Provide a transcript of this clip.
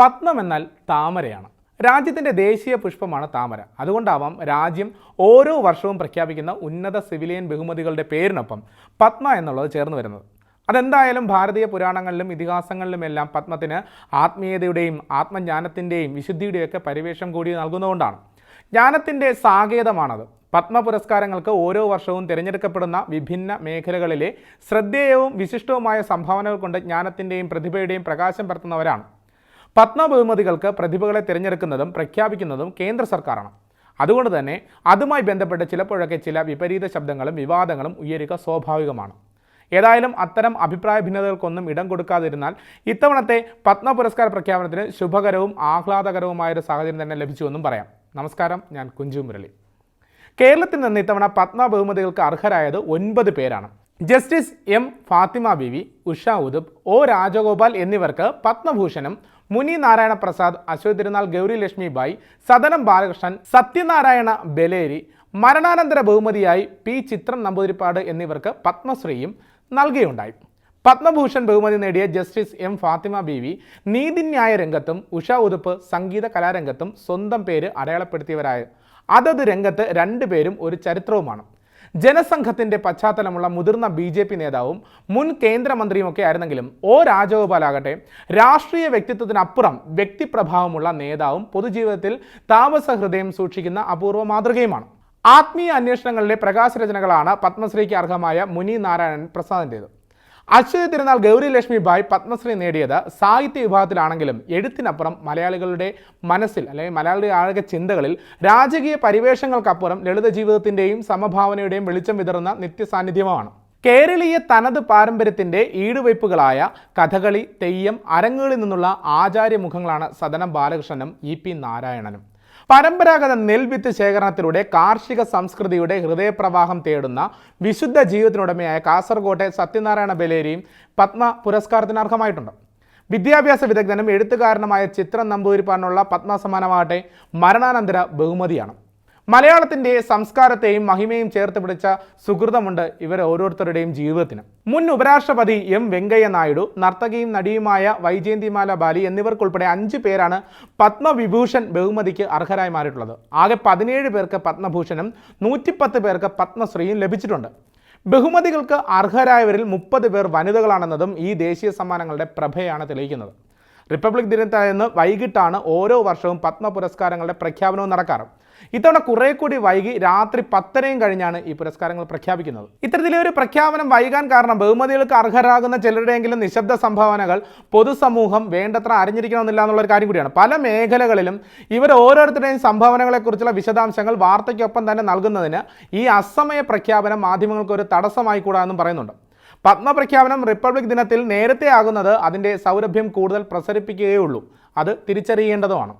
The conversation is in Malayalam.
പത്മം എന്നാൽ താമരയാണ്. രാജ്യത്തിന്റെ ദേശീയ പുഷ്പമാണ് താമര. അതുകൊണ്ടാവാം രാജ്യം ഓരോ വർഷവും പ്രഖ്യാപിക്കുന്ന ഉന്നത സിവിലിയൻ ബഹുമതികളുടെ പേരിനൊപ്പം പത്മ എന്നുള്ളത് ചേർന്ന് വരുന്നത്. അതെന്തായാലും ഭാരതീയ പുരാണങ്ങളിലും ഇതിഹാസങ്ങളിലുമെല്ലാം പത്മത്തിന് ആത്മീയതയുടെയും ആത്മജ്ഞാനത്തിന്റെയും വിശുദ്ധിയുടെയൊക്കെ പരിവേഷം കൂടി നൽകുന്നതുകൊണ്ടാണ്. ജ്ഞാനത്തിന്റെ സാകേതമാണത് പത്മ പുരസ്കാരങ്ങൾക്ക് ഓരോ വർഷവും തിരഞ്ഞെടുക്കപ്പെടുന്ന വിഭിന്ന മേഖലകളിലെ ശ്രദ്ധേയവും വിശിഷ്ടവുമായ സംഭാവനകൾ കൊണ്ട് ജ്ഞാനത്തിന്റെയും പ്രതിഭയുടെയും പ്രകാശം പരത്തുന്നവരാണ് പത്മ ബഹുമതികൾക്ക് പ്രതിഭകളെ തിരഞ്ഞെടുക്കുന്നതും പ്രഖ്യാപിക്കുന്നതും കേന്ദ്ര സർക്കാരാണ്. അതുകൊണ്ട് തന്നെ അതുമായി ബന്ധപ്പെട്ട് ചിലപ്പോഴൊക്കെ ചില വിപരീത ശബ്ദങ്ങളും വിവാദങ്ങളും ഉയരുക സ്വാഭാവികമാണ്. ഏതായാലും അത്തരം അഭിപ്രായ ഭിന്നതകൾക്കൊന്നും ഇടം കൊടുക്കാതിരുന്നാൽ ഇത്തവണത്തെ പത്മ പുരസ്കാര പ്രഖ്യാപനത്തിന് ശുഭകരവും ആഹ്ലാദകരവുമായ ഒരു സാഹചര്യം തന്നെ ലഭിച്ചുവെന്നും പറയാം. നമസ്കാരം ഞാൻ കുഞ്ചു മുരളി. കേരളത്തിൽ നിന്ന് ഇത്തവണ പത്മ ബഹുമതികൾക്ക് അർഹരായത് ഒൻപത് പേരാണ്. Justice M Fathima Beevi Usha Uthup O Rajagopal എന്നിവർക്ക് പത്മഭൂഷണം മുനി നാരായണ പ്രസാദ് അശോക് തിരുനാൾ ഗൗരി ലക്ഷ്മി ബായി സദനം ബാലകൃഷ്ണൻ സത്യനാരായണ ബലേരി മരണാനന്തര ബഹുമതിയായി പി ചിത്രം നമ്പൂതിരിപ്പാട് എന്നിവർക്ക് പത്മശ്രീയും നൽകുകയുണ്ടായി പത്മഭൂഷൺ ബഹുമതി നേടിയ ജസ്റ്റിസ് എം ഫാത്തിമ ബീവി നീതിന്യായ രംഗത്തും ഉഷ ഉതുപ്പ് സംഗീത കലാരംഗത്തും സ്വന്തം പേര് അടയാളപ്പെടുത്തിയവരായ അതത് രംഗത്ത് രണ്ടുപേരും ഒരു ചരിത്രവുമാണ്. ജനസംഘത്തിന്റെ പശ്ചാത്തലമുള്ള മുതിർന്ന ബി ജെ പി നേതാവും മുൻ കേന്ദ്രമന്ത്രിയുമൊക്കെ ആയിരുന്നെങ്കിലും ഒ രാജഗോപാലാകട്ടെ രാഷ്ട്രീയ വ്യക്തിത്വത്തിനപ്പുറം വ്യക്തിപ്രഭാവമുള്ള നേതാവും പൊതുജീവിതത്തിൽ താമസ ഹൃദയം സൂക്ഷിക്കുന്ന അപൂർവ മാതൃകയുമാണ്. ആത്മീയ അന്വേഷണങ്ങളിലെ പ്രകാശരചനകളാണ് പത്മശ്രീക്ക് അർഹമായ മുനി നാരായണൻ പ്രസാദിന്റേത് അശ്വതി തിരുനാൾ ഗൗരി ലക്ഷ്മി ബായ് പത്മശ്രീ നേടിയത് സാഹിത്യ വിഭാഗത്തിലാണെങ്കിലും എഴുത്തിനപ്പുറം മലയാളികളുടെ മനസ്സിൽ അല്ലെങ്കിൽ മലയാളിയുടെ ആഴക ചിന്തകളിൽ രാജകീയ പരിവേഷങ്ങൾക്കപ്പുറം ലളിത ജീവിതത്തിന്റെയും സമഭാവനയുടെയും വെളിച്ചം വിതറുന്ന നിത്യസാന്നിധ്യമാണ്. കേരളീയ തനത് പാരമ്പര്യത്തിന്റെ ഈടുവയ്പ്പുകളായ കഥകളി തെയ്യം അരങ്ങുകളിൽ നിന്നുള്ള ആചാര്യമുഖങ്ങളാണ് സദനം ബാലകൃഷ്ണനും ഇ പി നാരായണനും. പരമ്പരാഗത നെൽവിത്ത് ശേഖരണത്തിലൂടെ കാർഷിക സംസ്കൃതിയുടെ ഹൃദയപ്രവാഹം തേടുന്ന വിശുദ്ധ ജീവിതത്തിനുടമയായ കാസർകോട്ടെ സത്യനാരായണ ബലേരിയും പത്മ പുരസ്കാരത്തിന് അർഹമായിട്ടുണ്ട് വിദ്യാഭ്യാസ വിദഗ്ധനും എഴുത്തുകാരനുമായ ചിത്രം നമ്പൂതിരിപ്പാടിനുള്ള പത്മ സമ്മാനമാകട്ടെ മരണാനന്തര ബഹുമതിയാണ്. മലയാളത്തിന്റെ സംസ്കാരത്തെയും മഹിമയും ചേർത്ത് പിടിച്ച സുഹൃതമുണ്ട് ഇവർ ഓരോരുത്തരുടെയും ജീവിതത്തിന്. മുൻ ഉപരാഷ്ട്രപതി എം വെങ്കയ്യ നായിഡു നർത്തകിയും നടിയുമായ വൈജയന്തിമാല ബാലി എന്നിവർക്കുൾപ്പെടെ അഞ്ച് പേരാണ് പത്മവിഭൂഷൺ ബഹുമതിക്ക് അർഹരായി മാറിയിട്ടുള്ളത്. ആകെ പതിനേഴ് പേർക്ക് പത്മഭൂഷണും നൂറ്റിപ്പത്ത് പേർക്ക് പത്മശ്രീയും ലഭിച്ചിട്ടുണ്ട്. ബഹുമതികൾക്ക് അർഹരായവരിൽ മുപ്പത് പേർ വനിതകളാണെന്നതും ഈ ദേശീയ സമ്മാനങ്ങളുടെ പ്രഭയാണ് തെളിയിക്കുന്നത്. റിപ്പബ്ലിക് ദിനത്തന്ന് വൈകിട്ടാണ് ഓരോ വർഷവും പത്മ പുരസ്കാരങ്ങളുടെ പ്രഖ്യാപനവും നടക്കാറ്. ഇത്തവണ കുറെ കൂടി വൈകി രാത്രി പത്തരയും കഴിഞ്ഞാണ് ഈ പുരസ്കാരങ്ങൾ പ്രഖ്യാപിക്കുന്നത്. ഇത്തരത്തിലെ ഒരു പ്രഖ്യാപനം വൈകാൻ കാരണം ബഹുമതികൾക്ക് അർഹരാകുന്ന ചിലരുടെയെങ്കിലും നിശബ്ദ സംഭാവനകൾ പൊതുസമൂഹം വേണ്ടത്ര അറിഞ്ഞിരിക്കണമെന്നില്ല എന്നുള്ള ഒരു കാര്യം കൂടിയാണ്. പല മേഖലകളിലും ഇവർ ഓരോരുത്തരുടെയും സംഭാവനകളെക്കുറിച്ചുള്ള വിശദാംശങ്ങൾ വാർത്തയ്ക്കൊപ്പം തന്നെ നൽകുന്നതിന് ഈ അസമയ പ്രഖ്യാപനം മാധ്യമങ്ങൾക്ക് ഒരു തടസ്സമായി കൂടാമെന്നും പറയുന്നുണ്ട്. പത്മപ്രഖ്യാപനം റിപ്പബ്ലിക് ദിനത്തിൽ നേരത്തെ ആകുന്നത് അതിന്റെ സൗരഭ്യം കൂടുതൽ പ്രസരിപ്പിക്കുകയുള്ളൂ. അത് തിരിച്ചറിയേണ്ടതുമാണ്.